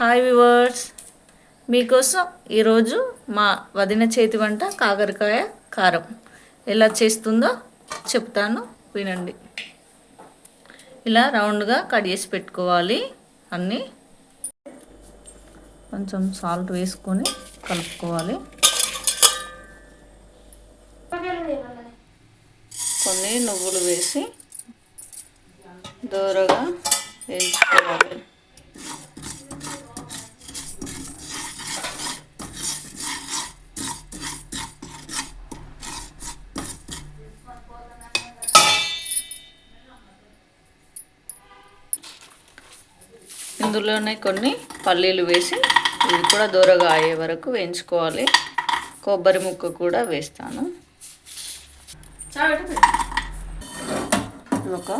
Hi viewers మీకోసం ఈరోజు మా వదిన చేతి వంట కాకరకాయ కారం. ఎలా చేస్తుందో చెప్తాను వినండి. ఇలా రౌండ్గా కట్ చేసి పెట్టుకోవాలి అన్నీ. కొంచెం సాల్ట్ వేసుకొని కలుపుకోవాలి. కొన్ని నువ్వులు వేసి దూరగా వేయించుకోవాలి. అందులోనే కొన్ని పల్లీలు వేసి ఇవి కూడా దూరగా అయ్యే వరకు వేయించుకోవాలి. కొబ్బరి ముక్క కూడా వేస్తాను. ఒక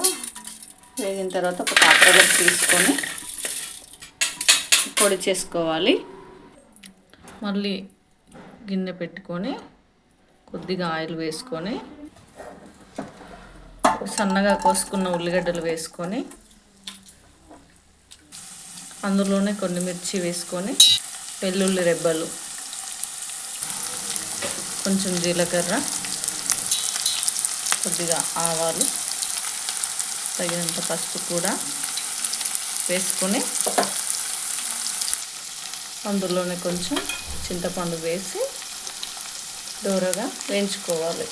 వేగిన తర్వాత ఒక పాత్రలో తీసుకొని పొడి చేసుకోవాలి. మళ్ళీ గిన్నె పెట్టుకొని కొద్దిగా ఆయిల్ వేసుకొని సన్నగా కోసుకున్న ఉల్లిగడ్డలు వేసుకొని అందులోనే కొన్ని మిర్చి వేసుకొని వెల్లుల్లి రెబ్బలు కొంచెం జీలకర్ర కొద్దిగా ఆవాలు తగినంత పసుపు కూడా వేసుకొని అందులోనే కొంచెం చింతపండు వేసి దూరగా వేయించుకోవాలి.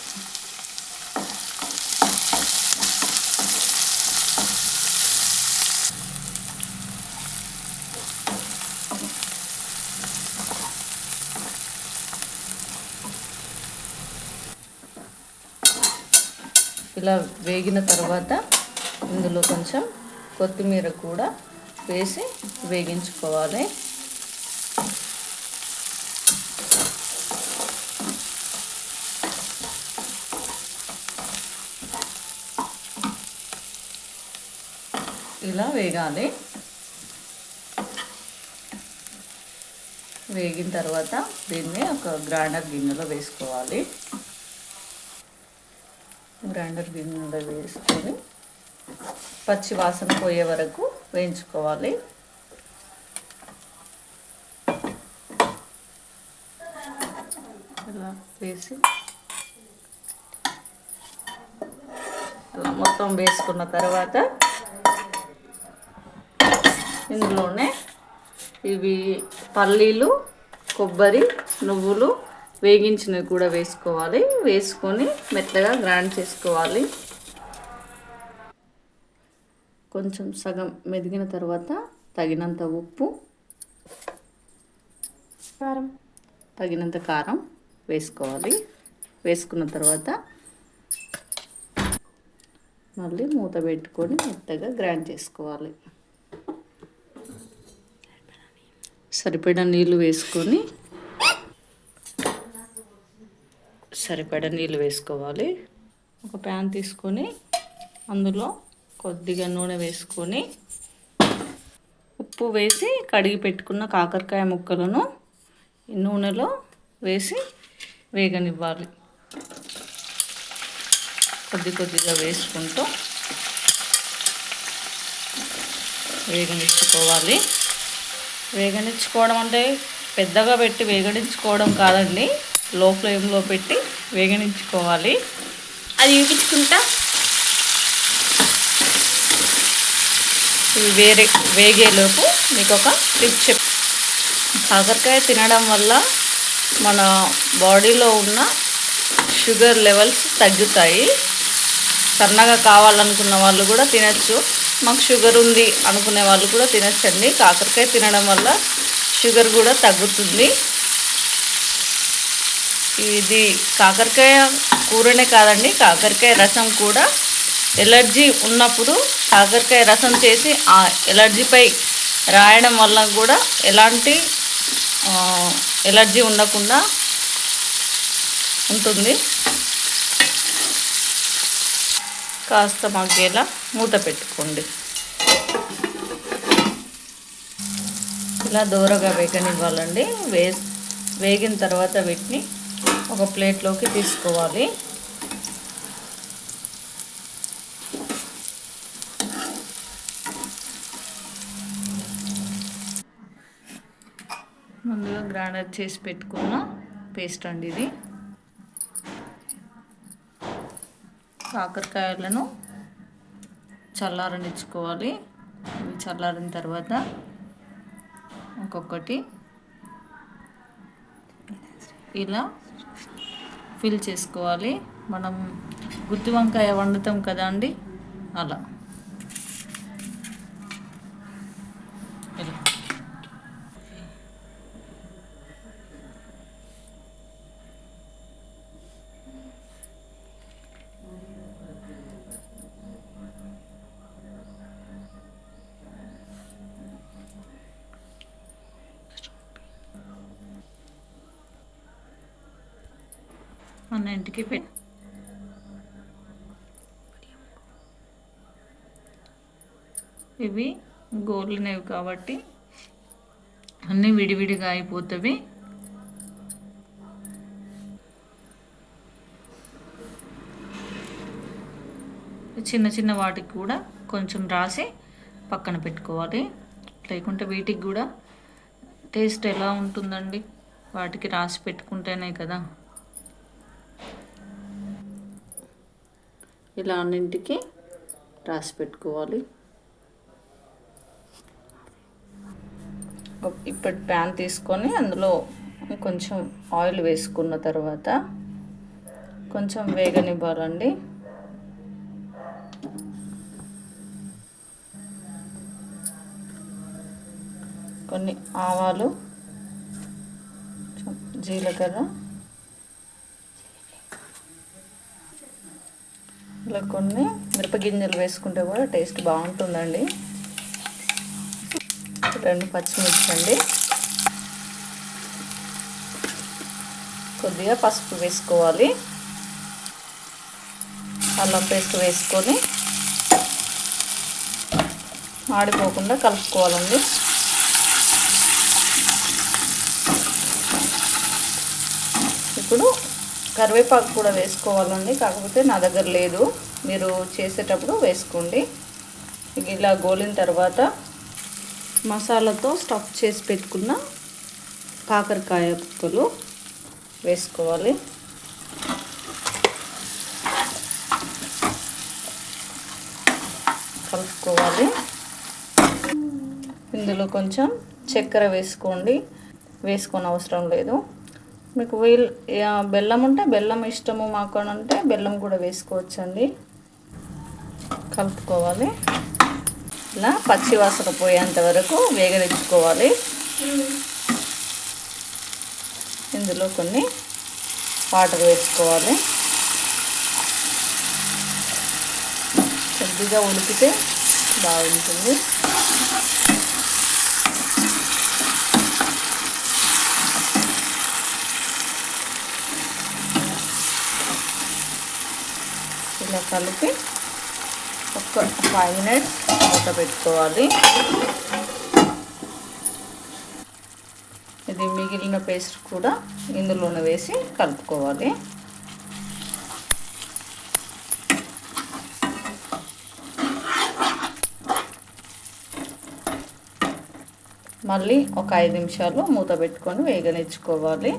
ఇలా వేగిన తర్వాత ఇందులో కొంచెం కొత్తిమీర కూడా వేసి వేగించుకోవాలి. ఇలా వేగాలి. వేగిన తర్వాత దీన్ని ఒక గ్రైండర్ గిన్నెలో వేసుకోవాలి. గ్రైండర్ గిన్నెలో వేసుకొని పచ్చి వాసన పోయే వరకు వేయించుకోవాలి. ఇలా వేసి అలా మొత్తం వేసుకున్న తర్వాత ఇందులోనే ఇవి పల్లీలు కొబ్బరి నువ్వులు వేగించినవి కూడా వేసుకోవాలి. వేసుకొని మెత్తగా గ్రైండ్ చేసుకోవాలి. కొంచెం సగం మెదిగిన తర్వాత తగినంత ఉప్పు కారం. తగినంత కారం వేసుకోవాలి. వేసుకున్న తర్వాత మళ్ళీ మూత పెట్టుకొని మెత్తగా గ్రైండ్ చేసుకోవాలి. సరిపడా నీళ్ళు వేసుకొని సరిపడా నీళ్ళు వేసుకోవాలి. ఒక ప్యాన్ తీసుకొని అందులో కొద్దిగా నూనె వేసుకొని ఉప్పు వేసి కడిగి పెట్టుకున్న కాకరకాయ ముక్కలను నూనెలో వేసి వేగనివ్వాలి. కొద్ది కొద్దిగా వేసుకుంటూ వేగనిచ్చుకోవాలి. వేగనిచ్చుకోవడం అంటే పెద్దగా పెట్టి వేగనించుకోవడం కాదండి. లో ఫ్లేమ్లో పెట్టి వేగనించుకోవాలి. అది చూపించుకుంటా. ఇవి వేరే వేగేలోపు మీకు ఒక టిప్ చెప్. కాకరకాయ తినడం వల్ల మన బాడీలో ఉన్న షుగర్ లెవెల్స్ తగ్గుతాయి. సన్నగా కావాలనుకున్న వాళ్ళు కూడా తినచ్చు. మాకు షుగర్ ఉంది అనుకునే వాళ్ళు కూడా తినచ్చండి. కాకరకాయ తినడం వల్ల షుగర్ కూడా తగ్గుతుంది. ఇది కాకరకాయ కూరనే కాదండి కాకరకాయ రసం కూడా ఎలర్జీ ఉన్నప్పుడు కాకరకాయ రసం చేసి ఆ ఎలర్జీపై రాయడం వల్ల కూడా ఎలాంటి ఎలర్జీ ఉండకుండా ఉంటుంది. కాస్త మగ్గేలా మూత పెట్టుకోండి. ఇలా దూరగా వేగనివ్వాలండి. వే వేగిన తర్వాత వీటిని ఒక ప్లేట్లోకి తీసుకోవాలి. ముందుగా గ్రైండర్ చేసి పెట్టుకున్న పేస్ట్ అండి ఇది. కాకరకాయలను చల్లారనిచ్చుకోవాలి. ఇవి చల్లారిన తర్వాత ఒక్కొక్కటి ఇలా ఫిల్ చేసుకోవాలి. మనం గుత్తి వంకాయ వండుతాం కదా అండి? అలా. మన ఇంటికి పెట్టి ఇవి గోల్డ్నేవి కాబట్టి అన్నీ విడివిడిగా అయిపోతుంది చిన్న చిన్న వాటికి కూడా కొంచెం రాసి పక్కన పెట్టుకోవాలి. లేకుంటే వీటికి కూడా టేస్ట్ ఎలా ఉంటుందండి? వాటికి రాసి పెట్టుకుంటేనే కదా. ఇలా అన్నింటికి రాసి పెట్టుకోవాలి. ఇప్పటి ప్యాన్ తీసుకొని అందులో కొంచెం ఆయిల్ వేసుకున్న తర్వాత కొంచెం వేగనివ్వాలండి. కొన్ని ఆవాలు జీలకర్ర ఇలా కొన్ని మిరపగింజలు వేసుకుంటే కూడా టేస్ట్ బాగుంటుందండి. రెండు పచ్చిమిర్చి అండి కొద్దిగా పసుపు వేసుకోవాలి. అల్లం పేస్ట్ వేసుకొని ఆడిపోకుండా కలుపుకోవాలండి ఇప్పుడు కరివేపాకు కూడా వేసుకోవాలండి. కాకపోతే నా దగ్గర లేదు. మీరు చేసేటప్పుడు వేసుకోండి. ఇలా గోలిన తర్వాత మసాలాతో స్టఫ్ చేసి పెట్టుకున్న కాకరకాయ ముక్కలు వేసుకోవాలి. కలుపుకోవాలి. ఇందులో కొంచెం చక్కెర వేసుకోండి. వేసుకొని అవసరం లేదు. మీకు వీల్ బెల్లం ఉంటే బెల్లం ఇష్టము మాకు ఉంటే అంటే బెల్లం కూడా వేసుకోవచ్చండి. కలుపుకోవాలి. ఇలా పచ్చి వాసన పోయేంత వరకు వేగరించుకోవాలి ఇందులో కొన్ని వాటర్ వేసుకోవాలి. కొద్దిగా ఉడికితే బాగుంటుంది. ఇలా కలిపి ఒక ఫైవ్ మినిట్స్ మూత పెట్టుకోవాలి. ఇది మిగిలిన పేస్ట్ కూడా ఇందులోనే వేసి కలుపుకోవాలి. మళ్ళీ ఒక ఐదు నిమిషాలు మూత పెట్టుకొని వేగనిచ్చుకోవాలి.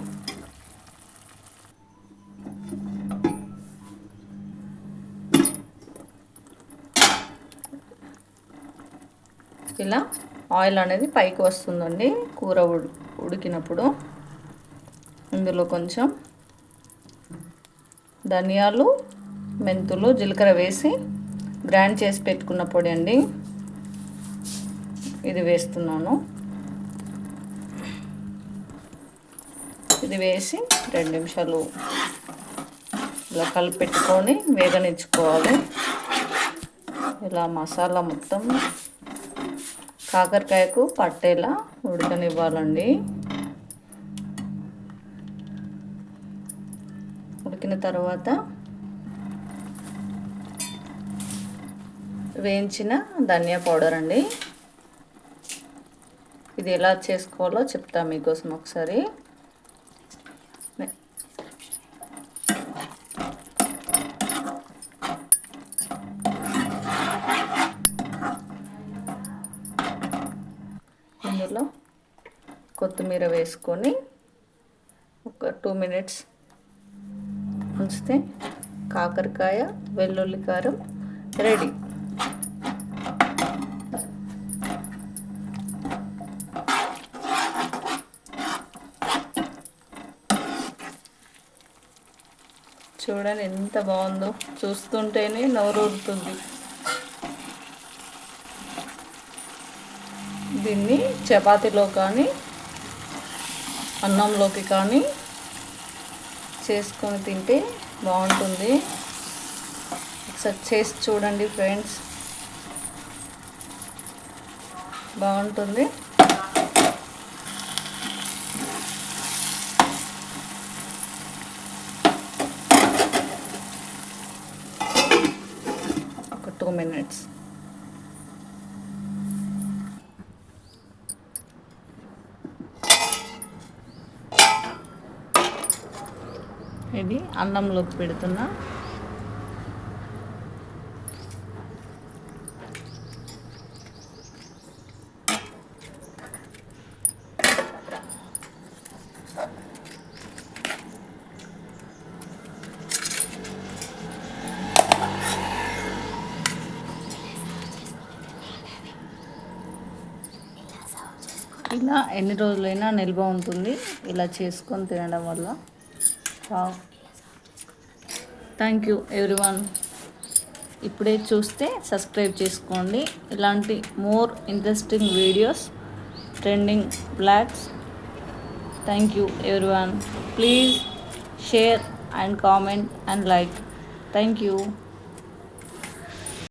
ఇలా ఆయిల్ అనేది పైకి వస్తుందండి. కూర ఉడి ఉడికినప్పుడు ఇందులో కొంచెం ధనియాలు మెంతులు జీలకర్ర వేసి గ్రైండ్ చేసి పెట్టుకున్న పొడి అండి. ఇది వేస్తున్నాను. ఇది వేసి రెండు నిమిషాలు ఇలా కలిపెట్టుకొని వేగనిచ్చుకోవాలి. ఇలా మసాలా మొత్తం కాకరకాయకు పట్టేలా ఉడకనివ్వాలండి. ఉడికిన తర్వాత వేయించిన ధనియా పౌడర్ అండి. ఇది ఎలా చేసుకోవాలో చెప్తా మీకోసం ఒకసారి ఇందులో కొత్తిమీర వేసుకొని ఒక టూ మినిట్స్ ఉంచితే కాకరకాయ వెల్లుల్లి కారం రెడీ. చూడండి ఎంత బాగుందో. చూస్తుంటేనే నోరూరుతుంది దీన్ని చపాతీలో కానీ అన్నంలోకి కానీ చేసుకొని తింటే బాగుంటుంది. ఒకసారి చేసి చూడండి ఫ్రెండ్స్. బాగుంటుంది. ఒక టూ మినిట్స్ ఇది అన్నంలోకి పెడుతున్నా. ఇలా ఎన్ని రోజులైనా నిల్వ ఉంటుంది. ఇలా చేసుకొని తినడం వల్ల. Thank you everyone. ఇప్పుడే చూస్తే సబ్స్క్రైబ్ చేసుకోండి. ఇలాంటి more interesting videos trending blogs. Thank you everyone. Please share and comment and like. Thank you.